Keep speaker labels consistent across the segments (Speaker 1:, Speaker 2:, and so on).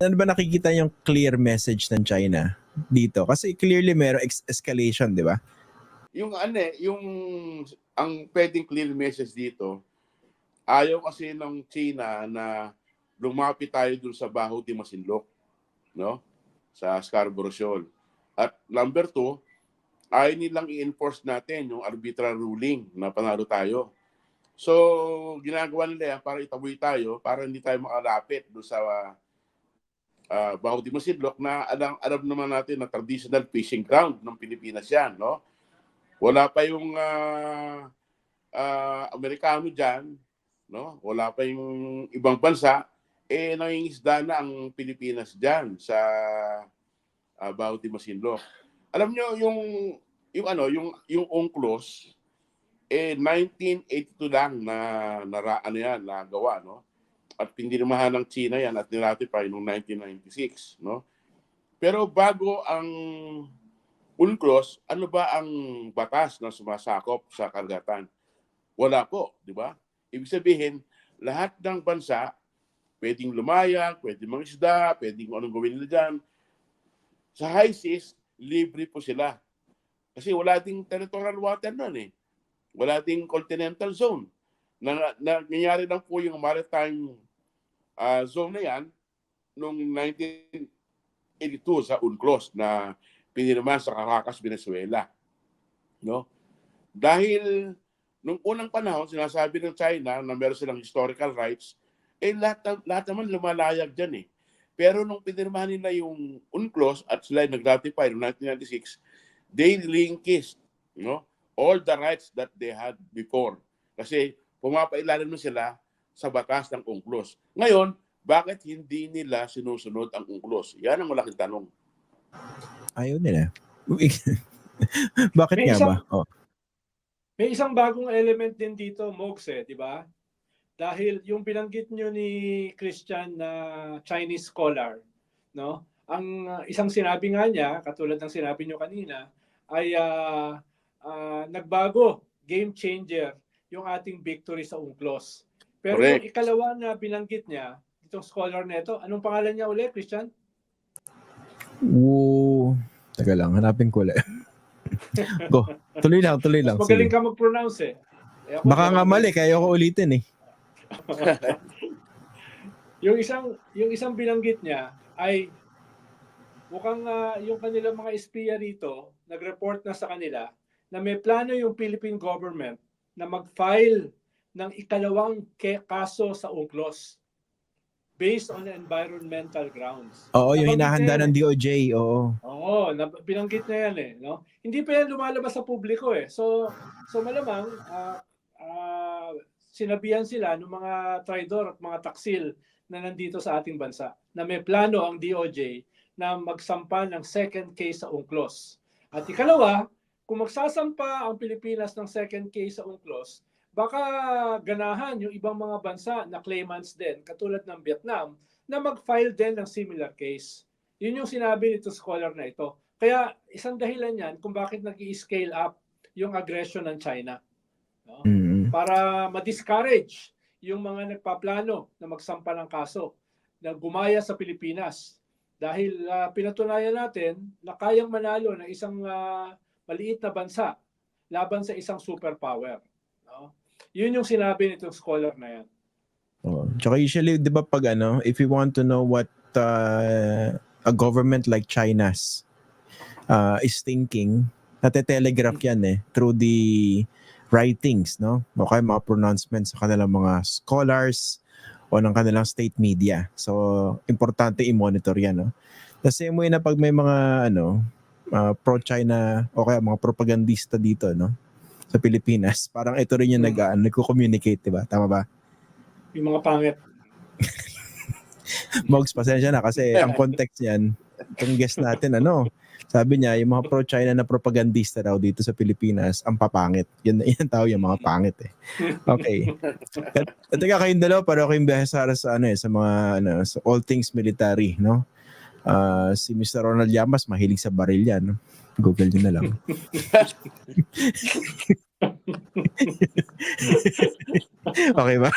Speaker 1: Ano ba nakikita yung clear message ng China dito? Kasi clearly meron escalation, di ba?
Speaker 2: Yung ano eh, yung ang pwedeng clear message dito, ayaw kasi ng China na lumapit tayo dun sa Baho de Masinloc, no? Sa Scarborough Shoal. At number two, ayaw nilang i-enforce natin yung arbitral ruling na panalo tayo. So, ginagawa nila yan para itaboy tayo, para hindi tayo makalapit doon sa uh, Baho de Masinloc na alam, alam naman natin na traditional fishing ground ng Pilipinas yan, no? Wala pa yung ah, ah, Amerikano diyan, no? Wala pa yung ibang bansa eh nangingisda na ang Pilipinas diyan sa uh, Baho de Masinloc. Alam nyo yung yung ano, yung yung UNCLOS eh 1982 lang na nara, ano yan, nagawa, no? At pinirmahan ng China yan at niratify noong 1996, no? Pero bago ang UNCLOS, ano ba ang batas na sumasakop sa karagatan? Wala po, di ba? Ibig sabihin, lahat ng bansa, pwedeng lumayag, pwedeng mangisda, pwedeng anong gawin nila dyan. Sa high seas, libre po sila. Kasi wala ding territorial water nun eh. Wala ding continental zone. Na, na, nangyari lang po yung maritime ah, zone na yan noong 1982 sa UNCLOS na pinirma sa Caracas, Venezuela. No? Dahil nung unang panahon, sinasabi ng China na meron silang historical rights, eh lahat, lahat naman lumalayag dyan eh. Pero nung pinirmahan nila yung UNCLOS at sila nag-ratify noong 1996, they relinquished no, all the rights that they had before. Kasi pumapailalim na sila sa batas ng UNCLOS. Ngayon, bakit hindi nila sinusunod ang UNCLOS? Yan ang malaking tanong.
Speaker 1: Ayaw nila. Bakit
Speaker 3: May
Speaker 1: nga
Speaker 3: isang-
Speaker 1: ba? Oh.
Speaker 3: May isang bagong element din dito, Mogs, eh, di ba? Dahil yung binanggit nyo ni Christian na Chinese scholar, no? Ang uh, isang sinabi nga niya, katulad ng sinabi nyo kanina, ay ah, ah, nagbago, game changer, yung ating victory sa UNCLOS. Pero
Speaker 2: Correct.
Speaker 3: yung ikalawa na binanggit niya, itong scholar na ito, anong pangalan niya ulit, Christian?
Speaker 1: Woo. Teka lang, hanapin ko ulit. Go. Tuloy lang, tuloy lang.
Speaker 3: Mas magaling
Speaker 1: Sige.
Speaker 3: ka mag-pronounce eh. Eh, ako,
Speaker 1: Baka nga mali, kaya ko ulitin eh.
Speaker 3: yung isang yung isang binanggit niya ay mukhang ah, yung kanilang mga espiya rito nag-report na sa kanila na may plano yung Philippine government na mag-file ng ikalawang kaso sa UNCLOS based on environmental grounds.
Speaker 1: Oo, yung hinahanda ng DOJ, oo.
Speaker 3: Oo, na, binanggit na yan eh, no? Hindi pa yan lumalabas sa publiko eh. So so malamang ah, ah, sinabihan sila ng mga traidor at mga taksil na nandito sa ating bansa na may plano ang DOJ na magsampa ng second case sa UNCLOS. At ikalawa, kung magsasampa ang Pilipinas ng second case sa UNCLOS, baka ganahan yung ibang mga bansa na claimants din, katulad ng Vietnam, na mag-file din ng similar case. Yun yung sinabi nito scholar na ito. Kaya isang dahilan yan kung bakit nag scale up yung aggression ng China. No?
Speaker 1: Mm.
Speaker 3: Para ma-discourage yung mga nagpaplano na magsampa ng kaso na gumaya sa Pilipinas. Dahil ah, pinatunayan natin na kayang manalo ng isang ah, maliit na bansa laban sa isang superpower. Yun yung sinabi nitong scholar na yan.
Speaker 1: Oo. Tsaka usually, di ba pag ano, if you want to know what uh, a government like China's uh, is thinking, natetelegraph yan eh, through the writings, no? O kaya mga pronouncements sa kanilang mga scholars o ng kanilang state media. So, importante i-monitor yan, no? The same way na pag may mga, ano, uh, pro-China o kaya mga propagandista dito, no? Sa Pilipinas, parang ito rin yung
Speaker 3: Hmm.
Speaker 1: nag, nagko-communicate, di ba? Tama ba?
Speaker 3: Yung mga pangit.
Speaker 1: Mogs, pasensya na kasi ang context niyan, itong guest natin, ano, sabi niya, yung mga pro-China na propagandista daw dito sa Pilipinas, ang papangit. Yan, yan tao yung mga pangit eh. Okay. At, at teka, kayong dalawa, para kayong behesara sa, ano, eh, sa mga, ano, sa all things military, no? Ah, si Mr. Ronald Llamas, mahilig sa baril yan. No? Google nyo na lang. okay ba?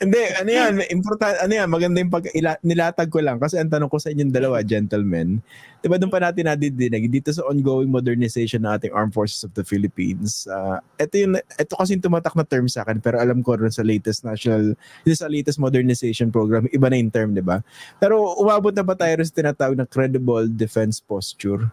Speaker 1: Hindi, ano yan, important, ano yan, maganda yung pag, ila, nilatag ko lang kasi ang tanong ko sa inyong dalawa, gentlemen, di ba doon pa natin nadidinig, dito sa ongoing modernization ng ating Armed Forces of the Philippines, uh, ito yung, ito kasi yung tumatak na term sa akin, pero alam ko rin sa latest national, sa latest modernization program, iba na yung term, di ba? Pero umabot na ba tayo sa tinatawag na credible defense posture?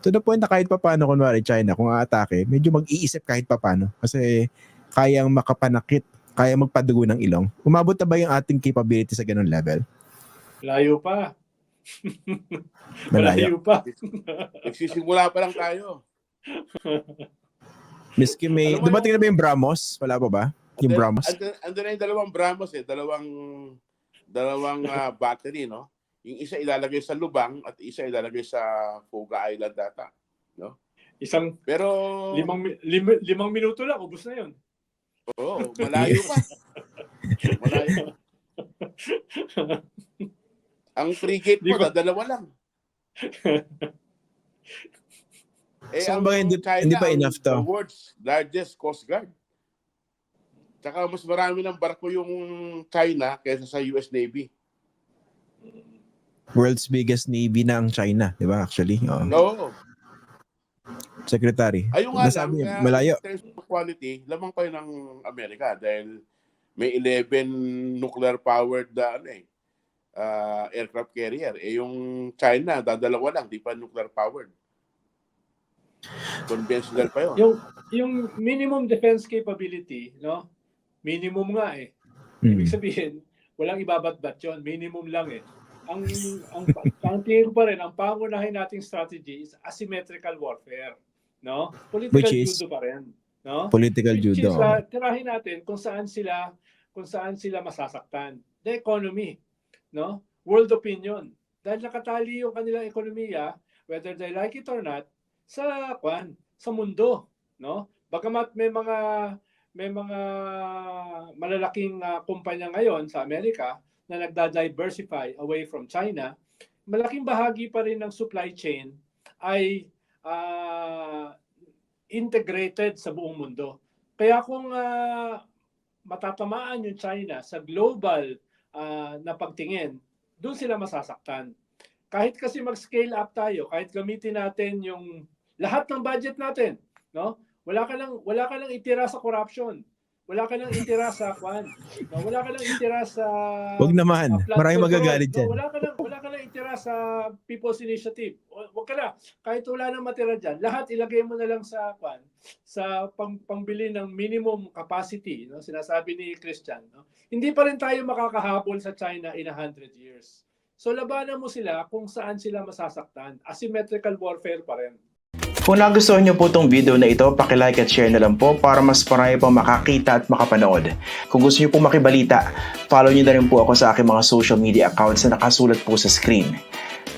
Speaker 1: To the point na kahit pa paano, kunwari China, kung aatake, medyo mag-iisip kahit pa paano. Kasi kayang makapanakit, kaya magpadugo ng ilong. Umabot na ba yung ating capability sa ganun level?
Speaker 3: Layo pa.
Speaker 1: Malayo.
Speaker 3: pa.
Speaker 2: Nagsisimula pa lang tayo.
Speaker 1: Miski may,
Speaker 2: Alam mo
Speaker 1: dumating na ba yung Brahmos? Wala pa ba? Yung Brahmos?
Speaker 2: Andun, andun na yung dalawang Brahmos eh, dalawang dalawang ah, battery, no? Yung isa ilalagay sa Lubang at isa ilalagay sa Fuga Island data.
Speaker 3: Isang
Speaker 2: Pero
Speaker 3: limang, mi- lim, limang minuto lang, ubus na yun.
Speaker 2: Oo, malayo pa. Malayo. Ang frigate mo,
Speaker 3: ba-
Speaker 2: dalawa lang. Eh,
Speaker 1: So,
Speaker 2: ang
Speaker 1: ba hindi-
Speaker 2: China,
Speaker 1: hindi pa enough to?
Speaker 2: The world's largest coast guard. Tsaka mas marami ng barko yung China kaysa sa US Navy.
Speaker 1: World's biggest navy na ang China, di ba actually? Oo.
Speaker 2: No.
Speaker 1: Secretary.
Speaker 2: Ayun nga lang,
Speaker 1: Nasabi niya,
Speaker 2: uh,
Speaker 1: malayo.
Speaker 2: in terms of quality, lamang pa yun ng Amerika dahil may 11 nuclear-powered uh, ano eh, uh, aircraft carrier. Eh yung China, dadalawa lang, di pa nuclear-powered. Conventional pa yun.
Speaker 3: Yung, yung minimum defense capability, no? Minimum nga eh. Ibig sabihin, walang ibabat-bat yun. Minimum lang eh. Ang, ang, ang tingin ko pa rin, ang pangunahin nating strategy is asymmetrical warfare. No? Political
Speaker 1: Which is?
Speaker 3: judo pa rin. No?
Speaker 1: Political
Speaker 3: Which
Speaker 1: judo.
Speaker 3: is, uh, tirahin natin kung saan sila kung saan sila masasaktan. The economy, no? World opinion. Dahil nakatali yung kanilang ekonomiya, whether they like it or not, sa kwan, sa mundo, no? Bagamat may mga may mga malalaking uh, kumpanya ngayon sa Amerika na nagda-diversify away from China, malaking bahagi pa rin ng supply chain ay ah, integrated sa buong mundo. Kaya kung ah, matatamaan yung China sa global ah, na pagtingin, doon sila masasaktan. Kahit kasi mag-scale up tayo, kahit gamitin natin yung lahat ng budget natin, no? Wala ka lang wala ka lang itira sa corruption. Wala ka lang itira sa kwan. No? Wala ka lang itira sa
Speaker 1: Wag naman.
Speaker 3: uh,
Speaker 1: Maraming magagalit
Speaker 3: No,
Speaker 1: dyan.
Speaker 3: wala ka lang wala ka lang itira sa People's Initiative. Wag ka na. Kahit wala nang matira diyan, lahat ilagay mo na lang sa kwan sa pang, pangbili ng minimum capacity, no? Sinasabi ni Christian, no? Hindi pa rin tayo makakahabol sa China in 100 years. So labanan mo sila kung saan sila masasaktan. Asymmetrical warfare pa rin.
Speaker 4: Kung nagustuhan niyo po itong video na ito, pakilike at share na lang po para mas marami pang makakita at makapanood. Kung gusto niyo po makibalita, follow niyo na rin po ako sa aking mga social media accounts na nakasulat po sa screen.